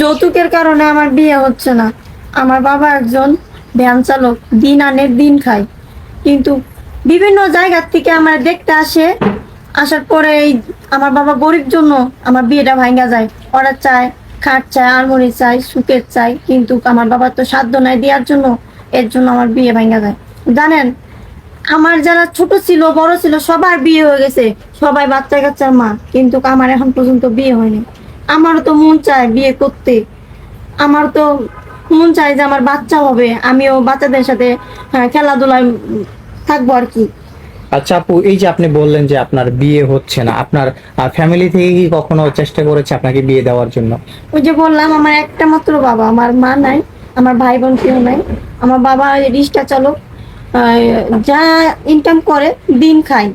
যৌতুকের কারণে আমার বিয়ে হচ্ছে না। আমার বাবা একজন ভ্যান চালক, দিন আনে, দিন খায়। কিন্তু বিভিন্ন জায়গার থেকে আমার দেখতে আসে, আসার পরে এই আমার বাবা গরিব জন্য আমার বিয়েটা ভাঙ্গা যায়। ওরা চায়, খাট চায়, আলমরি চাই সুকের চাই কিন্তু আমার বাবার তো সাধ্য নাই দেওয়ার জন্য, এর জন্য আমার বিয়ে ভাঙ্গা যায়। জানেন, আমার যারা ছোট ছিল, বড় ছিল, সবার বিয়ে হয়ে গেছে। সবাই বাচ্চা কাচ্চার মা, কিন্তু আমার এখন পর্যন্ত বিয়ে হয়নি। আমারও তো মন চায় বিয়ে করতে। আমার তো মন চায় যে আমার বাচ্চা হবে আমিও বাচ্চাদের সাথে হ্যাঁ, খেলাধুলায় থাকব আর কি। আচ্ছা আপু এই যে আপনি বললেন যে আপনার বিয়ে হচ্ছে না আপনার ফ্যামিলি থেকে কি কখনো চেষ্টা করেছে আপনাকে বিয়ে দেওয়ার জন্য? ওই যে বললাম আমার একটা মাত্র বাবা আমার মা নাই আমার ভাই বোন কেউ নাই আমার বাবা রিক্সা চালক যা ইনকাম করে দিন খায়।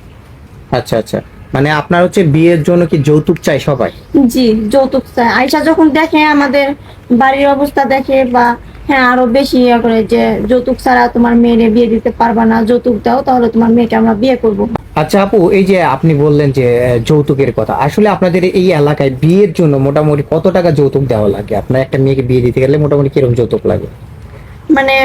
আচ্ছা আচ্ছা। মানে আপনার হচ্ছে বিয়ের জন্য কি যৌতুক চাই সবাই? জি যৌতুক চাই আয়সা যখন দেখে আমাদের বাড়ির অবস্থা দেখে বা হ্যাঁ আরও বেশি ইয়ে করে যে যৌতুক ছাড়া তোমার মেয়েরে বিয়ে দিতে পারবা না যৌতুক দাও তাহলে তোমার মেয়েকে আমরা বিয়ে করব। আচ্ছা আপু এই যে আপনি বললেন যে যৌতুকের কথা আসলে আপনাদের এই এলাকায় বিয়ের জন্য মোটামুটি কত টাকা যৌতুক দেওয়া লাগে? আপনার একটা মেয়েকে বিয়ে দিতে গেলে মোটামুটি কীরকম যৌতুক লাগে? মানে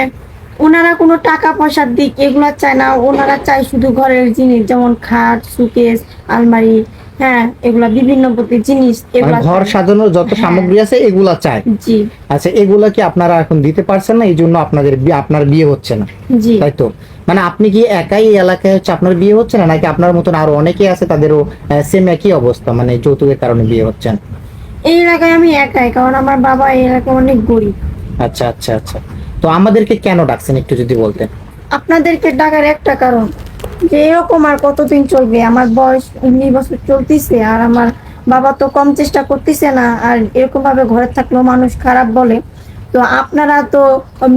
ওনারা কোনো টাকা পয়সার দিক এগুলো চায় না ওনারা চায় শুধু ঘরের জিনিস যেমন খাট সুকেস আলমারি হ্যাঁ এগুলা বিভিন্ন প্রতি জিনিস মানে এগুলা ঘর সাজানোর যত হ্যাঁ। সামগ্রী আছে এগুলা চাই জি। আচ্ছা এগুলা কি আপনারা এখন দিতে পারছেন না? এই জন্য আপনাদের আপনার বিয়ে হচ্ছে না। জি। তাই তো? মানে আপনি কি একাই এলাকায় হচ্ছে আপনার বিয়ে হচ্ছে না? নাকি আপনার মতন আরও অনেকে আছে তাদেরও সেম একই অবস্থা মানে যৌতুকের কারণে বিয়ে হচ্ছেন এই এলাকায় আমি একাই কারণ আমার বাবা এই এলাকায় অনেক গরিব। আচ্ছা আচ্ছা আচ্ছা। তো আমাদেরকে কেন ডাকছেন একটু যদি বলতেন? আপনাদেরকে ডাকার একটা কারণ যে এরকম আর কতদিন চলবে? আমার বয়স উনিশ বছর চলতেছে আর আমার বাবা তো কম চেষ্টা করতেছে না আর এরকম ভাবে ঘরে থাকলেও মানুষ খারাপ বলে। তো আপনারা তো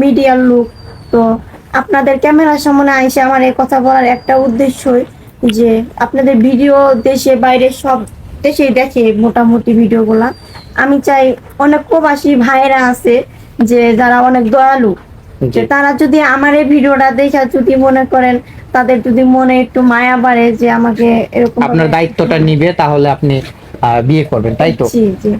মিডিয়ার লোক, তো আপনাদের ক্যামেরার সামনে আইসে আমার এই কথা বলার একটা উদ্দেশ্যই যে আপনাদের ভিডিও দেশে বাইরে সব দেশেই দেখে মোটামুটি ভিডিওগুলা। আমি চাই অনেক প্রবাসী ভাইয়েরা আছে যে যারা অনেক দয়ালু তারা যদি আমার এই ভিডিওটা দেখে যদি মনে করেন তাদের যদি মনে একটু মায়া বাড়ে যে আমাকে এরকম আপনার দায়িত্বটা নিবে তাহলে আপনি বিয়ে করবেন তাই তো?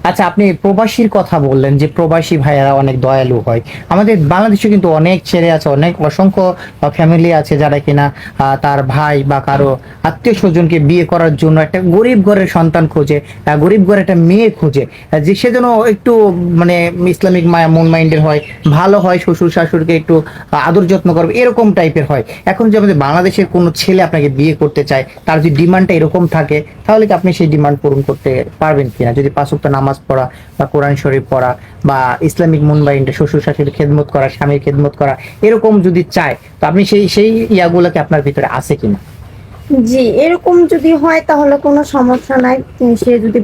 আচ্ছা আপনি প্রবাসীর কথা বললেন যে প্রবাসী ভাইয়েরা অনেক দয়ালু হয়। আমাদের বাংলাদেশে কিন্তু অনেক ছেলে আছে অনেক অসংখ্য ফ্যামিলি আছে যারা কিনা তার ভাই বা কারও আত্মীয় স্বজনকে বিয়ে করার জন্য একটা গরিব ঘরের সন্তান খোঁজে গরিব ঘরের একটা মেয়ে খোঁজে যে সে যেন একটু মানে ইসলামিক মায়া মন মাইন্ডের হয় ভালো হয় শ্বশুর শাশুড়িকে একটু আদর যত্ন করবে এরকম টাইপের হয়। এখন যে আমাদের বাংলাদেশের কোনো ছেলে আপনাকে বিয়ে করতে চায় তার যদি ডিমান্ডটা এরকম থাকে তাহলে কি আপনি সেই ডিমান্ড পূরণ করতে পারবেন কিনা? যদি পাঁচ ওয়াক্ত নামাজ পড়া বা কোরআন শরীফ পড়া বা ইসলামিক মুনবাইনটা শ্বশুর শাশুড়ির খেদমত করা, স্বামীর খেদমত করা, এরকম যদি চায়, তো আপনি সেই সেই ইয়াগুলোকে আপনার ভিতরে আছে কিনা? জি, এরকম যদি হয় তাহলে কোনো সমস্যা নাই। সে যদি